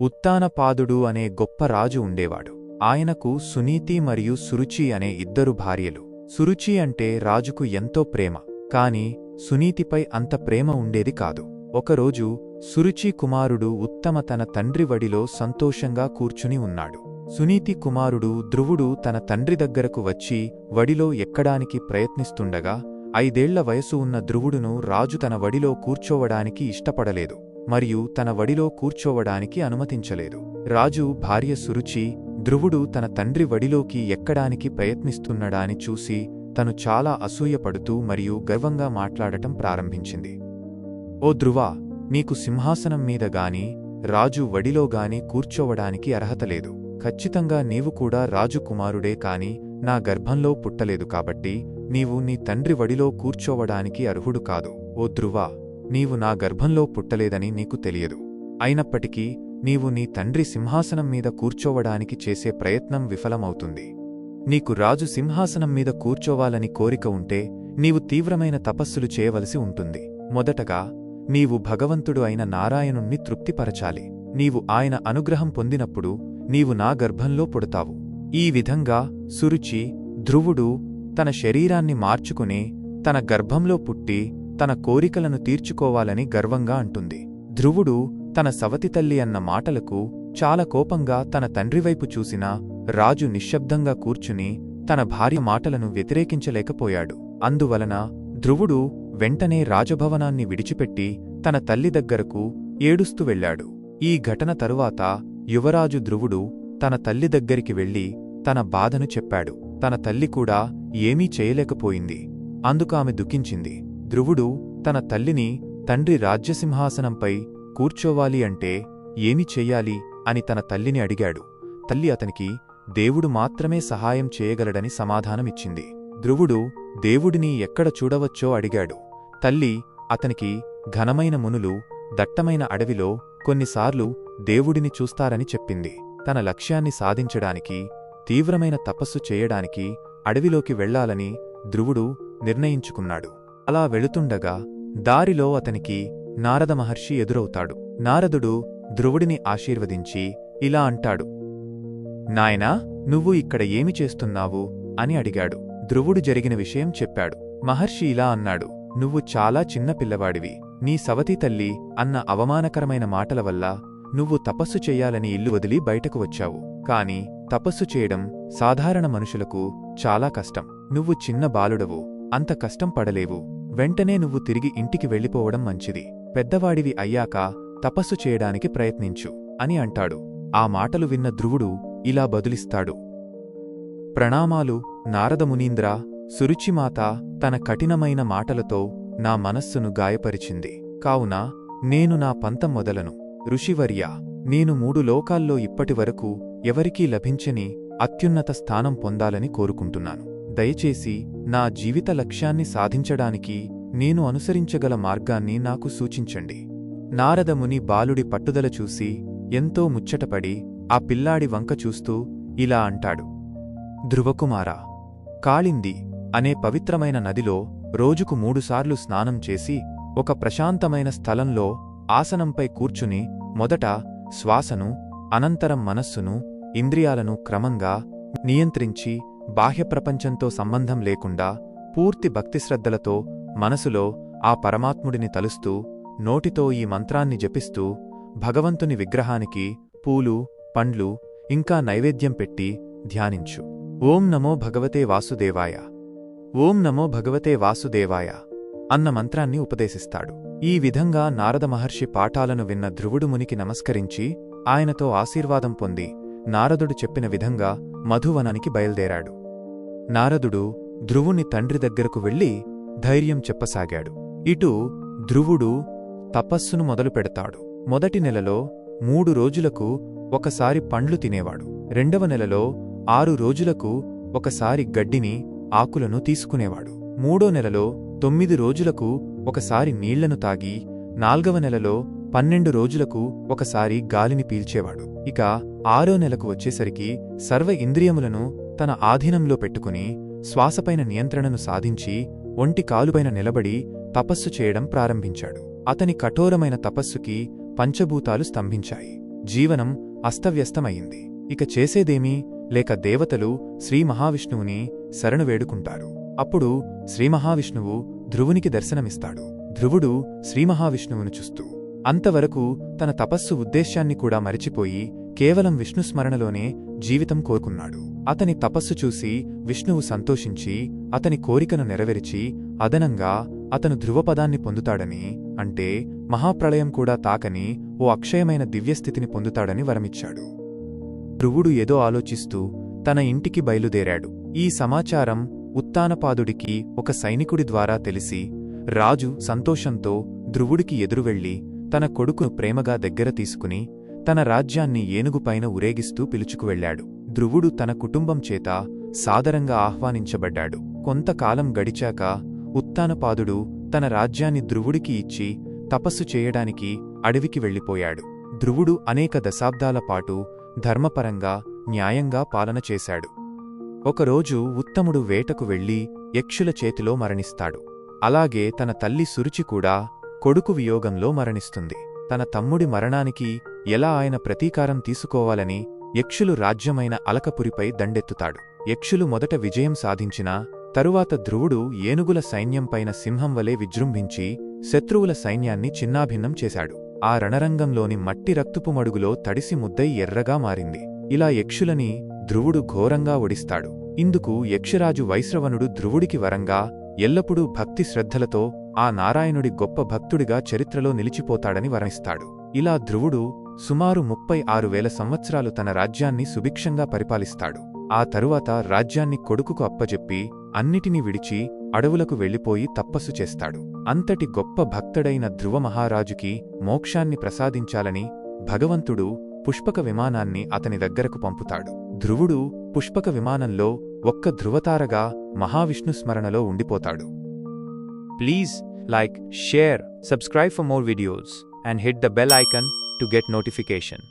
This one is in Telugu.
ఉత్తానపాదుడు అనే గొప్ప రాజు ఉండేవాడు. ఆయనకు సునీతి మరియు సురుచి అనే ఇద్దరు భార్యలు. సురుచి అంటే రాజుకు ఎంతో ప్రేమ. కాని సునీతిపై అంత ప్రేమ ఉండేది కాదు. ఒకరోజు సురుచి కుమారుడు ఉత్తమ తన తండ్రి వడిలో సంతోషంగా కూర్చుని ఉన్నాడు. సునీతి కుమారుడు ధ్రువుడు తన తండ్రి దగ్గరకు వచ్చి వడిలో ఎక్కడానికి ప్రయత్నిస్తుండగా ఐదేళ్ళ వయసు ఉన్న ధ్రువుడును రాజు తన వడిలో కూర్చోవడానికి ఇష్టపడలేదు. మరియు తన వడిలో కూర్చోవడానికి అనుమతించలేదు. రాజు భార్య సురుచి ధ్రువుడు తన తండ్రి వడిలోకి ఎక్కడానికి ప్రయత్నిస్తున్నడాని చూసి తను చాలా అసూయపడుతూ మరియు గర్వంగా మాట్లాడటం ప్రారంభించింది. ఓ ధ్రువా నీకు సింహాసనం మీద గాని రాజు వడిలో గాని కూర్చోవడానికి అర్హత లేదు. ఖచ్చితంగా నీవు కూడా రాజు కుమారుడే కాని నా గర్భంలో పుట్టలేదు కాబట్టి నీవు నీ తండ్రి వడిలో కూర్చోవడానికి అర్హుడు కాదు. ఓ ధ్రువా నీవు నా గర్భంలో పుట్టలేదని నీకు తెలియదు. అయినప్పటికీ నీవు నీ తండ్రి సింహాసనం మీద కూర్చోవడానికి చేసే ప్రయత్నం విఫలమవుతుంది. నీకు రాజు సింహాసనం మీద కూర్చోవాలని కోరిక ఉంటే నీవు తీవ్రమైన తపస్సులు చేయవలసి ఉంటుంది. మొదటగా నీవు భగవంతుడు అయిన నారాయణుణ్ణి తృప్తిపరచాలి. నీవు ఆయన అనుగ్రహం పొందినప్పుడు నీవు నా గర్భంలో పుడతావు. ఈ విధంగా సురుచి ధ్రువుడు తన శరీరాన్ని మార్చుకుని తన గర్భంలో పుట్టి తన కోరికలను తీర్చుకోవాలని గర్వంగా అంటుంది. ధ్రువుడు తన సవతి తల్లి అన్న మాటలకు చాలా కోపంగా తన తండ్రివైపు చూసినా రాజు నిశ్శబ్దంగా కూర్చుని తన భార్య మాటలను వ్యతిరేకించలేకపోయాడు. అందువలన ధ్రువుడు వెంటనే రాజభవనాన్ని విడిచిపెట్టి తన తల్లి దగ్గరకు ఏడుస్తూ వెళ్ళాడు. ఈ ఘటన తరువాత యువరాజు ధ్రువుడు తన తల్లి దగ్గరికి వెళ్ళి తన బాధను చెప్పాడు. తన తల్లి కూడా ఏమీ చేయలేకపోయింది. అందుకు ఆమె దుఃఖించింది. ధ్రువుడు తన తల్లిని తండ్రి రాజ్యసింహాసనంపై కూర్చోవాలి అంటే ఏమి చెయ్యాలి అని తన తల్లిని అడిగాడు. తల్లి అతనికి దేవుడు మాత్రమే సహాయం చేయగలడని సమాధానమిచ్చింది. ధ్రువుడు దేవుడిని ఎక్కడ చూడవచ్చో? అడిగాడు. తల్లి అతనికి ఘనమైన మునులు దట్టమైన అడవిలో కొన్నిసార్లు దేవుడిని చూస్తారని చెప్పింది. తన లక్ష్యాన్ని సాధించడానికి తీవ్రమైన తపస్సు చేయడానికి అడవిలోకి వెళ్ళాలని ధ్రువుడు నిర్ణయించుకున్నాడు. అలా వెళుతుండగా దారిలో అతనికి నారద మహర్షి ఎదురవుతాడు. నారదుడు ధ్రువుడిని ఆశీర్వదించి ఇలా అంటాడు నాయనా నువ్వు ఇక్కడ ఏమి చేస్తున్నావు? అని అడిగాడు. ధ్రువుడు జరిగిన విషయం చెప్పాడు. మహర్షి ఇలా అన్నాడు నువ్వు చాలా చిన్న పిల్లవాడివి. నీ సవతి తల్లి అన్న అవమానకరమైన మాటల వల్ల నువ్వు తపస్సు చెయ్యాలని ఇల్లు వదిలి బయటకు వచ్చావు. కాని తపస్సు చేయడం సాధారణ మనుషులకు చాలా కష్టం. నువ్వు చిన్న బాలుడవు. అంత కష్టం పడలేవు. వెంటనే నువ్వు తిరిగి ఇంటికి వెళ్ళిపోవడం మంచిది. పెద్దవాడివి అయ్యాక తపస్సు చేయడానికి ప్రయత్నించు అని అంటాడు. ఆ మాటలు విన్న ధ్రువుడు ఇలా బదులిస్తాడు. ప్రణామాలు నారదమునీంద్ర సురుచిమాత తన కఠినమైన మాటలతో నా మనస్సును గాయపరిచింది. కావున నేను నా పంతం మొదలను. ఋషివర్య నేను మూడు లోకాల్లో ఇప్పటివరకు ఎవరికీ లభించని అత్యున్నత స్థానం పొందాలని కోరుకుంటున్నాను. దయచేసి నా జీవిత లక్ష్యాన్ని సాధించడానికి నేను అనుసరించగల మార్గాన్ని నాకు సూచించండి. నారదముని బాలుడి పట్టుదల చూసి ఎంతో ముచ్చటపడి ఆ పిల్లాడి వంక చూస్తూ ఇలా అంటాడు. ధ్రువకుమారా కాళింది అనే పవిత్రమైన నదిలో రోజుకు మూడుసార్లు స్నానం చేసి ఒక ప్రశాంతమైన స్థలంలో ఆసనంపై కూర్చుని మొదట శ్వాసను అనంతరం మనస్సును ఇంద్రియాలను క్రమంగా నియంత్రించి బాహ్య ప్రపంచంతో సంబంధం లేకుండా పూర్తి భక్తిశ్రద్ధలతో మనసులో ఆ పరమాత్ముడిని తలుస్తూ నోటితో ఈ మంత్రాన్ని జపిస్తూ భగవంతుని విగ్రహానికి పూలు పండ్లు ఇంకా నైవేద్యం పెట్టి ధ్యానించు. ఓం నమో భగవతే వాసుదేవాయ. ఓం నమో భగవతే వాసుదేవాయ అన్న మంత్రాన్ని ఉపదేశిస్తాడు. ఈ విధంగా నారద మహర్షి పాఠాలను విన్న ధ్రువుడు మునికి నమస్కరించి ఆయనతో ఆశీర్వాదం పొంది నారదుడు చెప్పిన విధంగా మధువనానికి బయల్దేరాడు. నారదుడు ధ్రువుని తండ్రి దగ్గరకు వెళ్ళి ధైర్యం చెప్పసాగాడు. ఇటు ధ్రువుడు తపస్సును మొదలు పెడతాడు. మొదటి నెలలో మూడు రోజులకు ఒకసారి పండ్లు తినేవాడు. రెండవ నెలలో ఆరు రోజులకు ఒకసారి గడ్డిని ఆకులను తీసుకునేవాడు. మూడో నెలలో తొమ్మిది రోజులకు ఒకసారి నీళ్ళను తాగి నాల్గవ నెలలో పన్నెండు రోజులకు ఒకసారి గాలిని పీల్చేవాడు. ఇక ఆరో నెలకు వచ్చేసరికి సర్వ ఇంద్రియములను తన ఆధీనంలో పెట్టుకుని శ్వాసపైన నియంత్రణను సాధించి ఒంటి కాలుపైన నిలబడి తపస్సు చేయడం ప్రారంభించాడు. అతని కఠోరమైన తపస్సుకి పంచభూతాలు స్తంభించాయి. జీవనం అస్తవ్యస్తమయ్యింది ఇక చేసేదేమీ లేక దేవతలు శ్రీ మహావిష్ణువుని శరణు వేడుకుంటారు. అప్పుడు శ్రీ మహావిష్ణువు ధ్రువునికి దర్శనమిస్తాడు. ధ్రువుడు శ్రీమహావిష్ణువును చూస్తూ అంతవరకు తన తపస్సు ఉద్దేశ్యాన్ని కూడా మరిచిపోయి కేవలం విష్ణు స్మరణలోనే జీవితం కోరుకున్నాడు. అతని తపస్సు చూసి విష్ణువు సంతోషించి అతని కోరికను నెరవేర్చి అదనంగా అతను ధ్రువపదాన్ని పొందుతాడని అంటే మహాప్రళయం కూడా తాకని ఓ అక్షయమైన దివ్యస్థితిని పొందుతాడని వరమిచ్చాడు. ధ్రువుడు ఏదో ఆలోచిస్తూ తన ఇంటికి బయలుదేరాడు. ఈ సమాచారం ఉత్తానపాదుడికి ఒక సైనికుడి ద్వారా తెలిసి రాజు సంతోషంతో ధ్రువుడికి ఎదురువెళ్ళి తన కొడుకును ప్రేమగా దగ్గర తీసుకుని తన రాజ్యాన్ని ఏనుగుపైన ఊరేగిస్తూ పిలుచుకువెళ్ళాడు ధ్రువుడు తన కుటుంబం చేత సాదరంగా ఆహ్వానించబడ్డాడు. కొంతకాలం గడిచాక ఉత్తానపాదుడు తన రాజ్యాన్ని ధ్రువుడికి ఇచ్చి తపస్సు చేయడానికి అడవికి వెళ్ళిపోయాడు. ధ్రువుడు అనేక దశాబ్దాల పాటు ధర్మపరంగా న్యాయంగా పాలన చేశాడు. ఒకరోజు ఉత్తముడు వేటకు వెళ్ళి యక్షుల చేతిలో మరణిస్తాడు. అలాగే తన తల్లి సురుచి కూడా కొడుకు వియోగంలో మరణిస్తుంది. తన తమ్ముడి మరణానికి ఎలా ఆయన ప్రతీకారం తీసుకోవాలని యక్షులు రాజ్యమైన అలకపురిపై దండెత్తుతాడు. యక్షులు మొదట విజయం సాధించినా తరువాత ధ్రువుడు ఏనుగుల సైన్యంపైన సింహం వలె విజృంభించి శత్రువుల సైన్యాన్ని చిన్నాభిన్నం చేశాడు. ఆ రణరంగంలోని మట్టి రక్తుపు మడుగులో తడిసి ముద్దై ఎర్రగా మారింది. ఇలా యక్షులని ధ్రువుడు ఘోరంగా ఒడిస్తాడు. ఇందుకు యక్షరాజు వైశ్రవణుడు ధ్రువుడికి వరంగా ఎల్లప్పుడూ భక్తి శ్రద్ధలతో ఆ నారాయణుడి గొప్ప భక్తుడిగా చరిత్రలో నిలిచిపోతాడని వరణిస్తాడు ఇలా ధ్రువుడు సుమారు ముప్పై ఆరు వేల సంవత్సరాలు తన రాజ్యాన్ని సుభిక్షంగా పరిపాలిస్తాడు. ఆ తరువాత రాజ్యాన్ని కొడుకుకు అప్పజెప్పి అన్నిటినీ విడిచి అడవులకు వెళ్ళిపోయి తప్పస్సు చేస్తాడు. అంతటి గొప్ప భక్తుడైన ధ్రువ మహారాజుకి మోక్షాన్ని ప్రసాదించాలని భగవంతుడు పుష్పక విమానాన్ని అతని దగ్గరకు పంపుతాడు. ధ్రువుడు పుష్పక విమానంలో ఒక్క ధ్రువతారగా మహావిష్ణు స్మరణలో ఉండిపోతాడు. Please like share subscribe for more videos and hit the bell icon to get notification.